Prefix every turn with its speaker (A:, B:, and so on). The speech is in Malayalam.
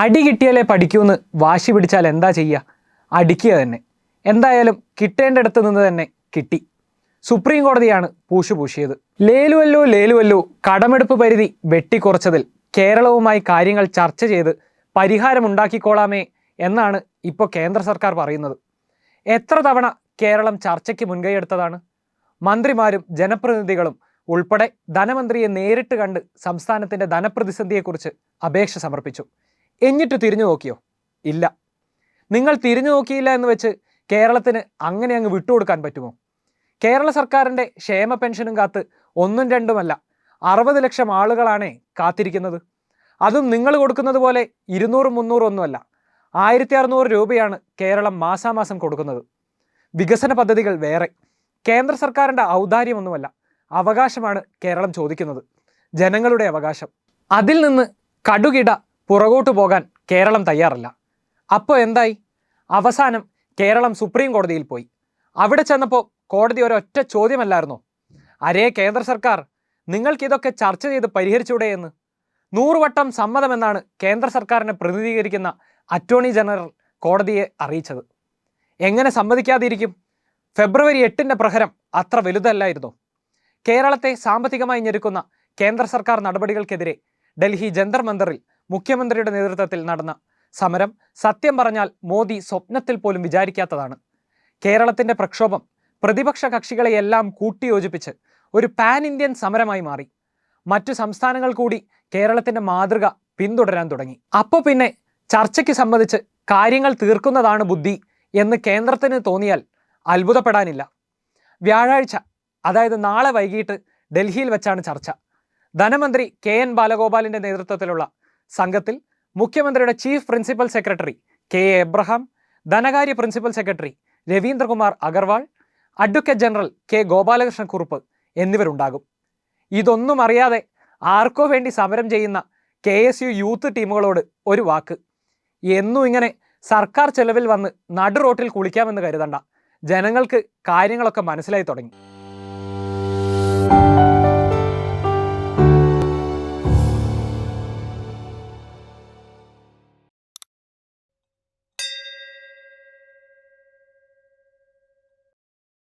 A: അടി കിട്ടിയാലേ പഠിക്കൂന്ന് വാശി പിടിച്ചാൽ എന്താ ചെയ്യുക അടിക്കുക തന്നെ. എന്തായാലും കിട്ടേണ്ടിടത്ത് നിന്ന് തന്നെ കിട്ടി. സുപ്രീം കോടതിയാണ് പൂശു പൂശിയത്. ലേലുവല്ലോ ലേലുവല്ലോ കടമെടുപ്പ് പരിധി വെട്ടിക്കുറച്ചതിൽ കേരളവുമായി കാര്യങ്ങൾ ചർച്ച ചെയ്ത് പരിഹാരമുണ്ടാക്കിക്കോളാമേ എന്നാണ് ഇപ്പോൾ കേന്ദ്ര സർക്കാർ പറയുന്നത്. എത്ര തവണ കേരളം ചർച്ചയ്ക്ക് മുൻകൈയെടുത്തതാണ് മന്ത്രിമാരും ജനപ്രതിനിധികളും ഉൾപ്പെടെ ധനമന്ത്രിയെ നേരിട്ട് കണ്ട് സംസ്ഥാനത്തിന്റെ ധനപ്രതിസന്ധിയെക്കുറിച്ച് അപേക്ഷ സമർപ്പിച്ചു. എന്നിട്ട് തിരിഞ്ഞു നോക്കിയോ? ഇല്ല. നിങ്ങൾ തിരിഞ്ഞു നോക്കിയില്ല എന്ന് വെച്ച് കേരളത്തിന് അങ്ങനെ അങ്ങ് വിട്ടുകൊടുക്കാൻ പറ്റുമോ? കേരള സർക്കാരിന്റെ ക്ഷേമ പെൻഷനും കാത്ത് ഒന്നും രണ്ടുമല്ല അറുപത് ലക്ഷം ആളുകളാണ് കാത്തിരിക്കുന്നത്. അതും നിങ്ങൾ കൊടുക്കുന്നത് പോലെ ഇരുന്നൂറും മുന്നൂറും ഒന്നുമല്ല ആയിരത്തി അറുന്നൂറ് രൂപയാണ് കേരളം മാസാമാസം കൊടുക്കുന്നത്. വികസന പദ്ധതികൾ വേറെ കേന്ദ്ര സർക്കാരിന്റെ ഔദാര്യമൊന്നുമല്ല അവകാശമാണ് കേരളം ചോദിക്കുന്നത് ജനങ്ങളുടെ അവകാശം. അതിൽ നിന്ന് കടുകിട പുറകോട്ട് പോകാൻ കേരളം തയ്യാറല്ല. അപ്പോൾ എന്തായി? അവസാനം കേരളം സുപ്രീം കോടതിയിൽ പോയി. അവിടെ ചെന്നപ്പോൾ കോടതി ഒരൊറ്റ ചോദ്യമല്ലായിരുന്നോ? അരേ കേന്ദ്ര സർക്കാർ നിങ്ങൾക്കിതൊക്കെ ചർച്ച ചെയ്ത് പരിഹരിച്ചൂടെ എന്ന്? നൂറുവട്ടം സമ്മതമെന്നാണ് കേന്ദ്ര സർക്കാരിനെ പ്രതിനിധീകരിക്കുന്ന അറ്റോർണി ജനറൽ കോടതിയെ അറിയിച്ചത്. എങ്ങനെ സമ്മതിക്കാതിരിക്കും? ഫെബ്രുവരി എട്ടിന്റെ പ്രഹരം അത്ര വലുതല്ലായിരുന്നു? കേരളത്തെ സാമ്പത്തികമായി ഞെരുക്കുന്ന കേന്ദ്ര സർക്കാർ നടപടികൾക്കെതിരെ ഡൽഹി ജന്തർ മന്ദറിൽ മുഖ്യമന്ത്രിയുടെ നേതൃത്വത്തിൽ നടന്ന സമരം സത്യം പറഞ്ഞാൽ മോദി സ്വപ്നത്തിൽ പോലും വിചാരിക്കാത്തതാണ്. കേരളത്തിന്റെ പ്രക്ഷോഭം പ്രതിപക്ഷ കക്ഷികളെയെല്ലാം കൂട്ടിയോജിപ്പിച്ച് ഒരു പാൻ ഇന്ത്യൻ സമരമായി മാറി. മറ്റു സംസ്ഥാനങ്ങൾ കൂടി കേരളത്തിന്റെ മാതൃക പിന്തുടരാൻ തുടങ്ങി. അപ്പോൾ പിന്നെ ചർച്ചയ്ക്ക് സംബന്ധിച്ച് കാര്യങ്ങൾ തീർക്കുന്നതാണ് ബുദ്ധി എന്ന് കേന്ദ്രത്തിന് തോന്നിയാൽ അത്ഭുതപ്പെടാനില്ല. വ്യാഴാഴ്ച അതായത് നാളെ വൈകിട്ട് ഡൽഹിയിൽ വെച്ചാണ് ചർച്ച. ധനമന്ത്രി കെ എൻ ബാലഗോപാലിന്റെ നേതൃത്വത്തിലുള്ള സംഘത്തിൽ മുഖ്യമന്ത്രിയുടെ chief principal secretary K A Abraham ധനകാര്യ principal secretary Ravindrakumar Agarwal advocate general K Gopalakrishna Kurup എന്നിവരുണ്ടാകും. ഇതൊന്നും അറിയാതെ ആർക്കോ വേണ്ടി സമരം ചെയ്യുന്ന കെ എസ് യു യൂത്ത് ടീമുകളോട് ഒരു വാക്ക്. എന്നും ഇങ്ങനെ സർക്കാർ ചെലവിൽ വന്ന് നടു റോട്ടിൽ കുളിക്കാമെന്ന് കരുതണ്ട. ജനങ്ങൾക്ക് കാര്യങ്ങളൊക്കെ മനസ്സിലായി തുടങ്ങി.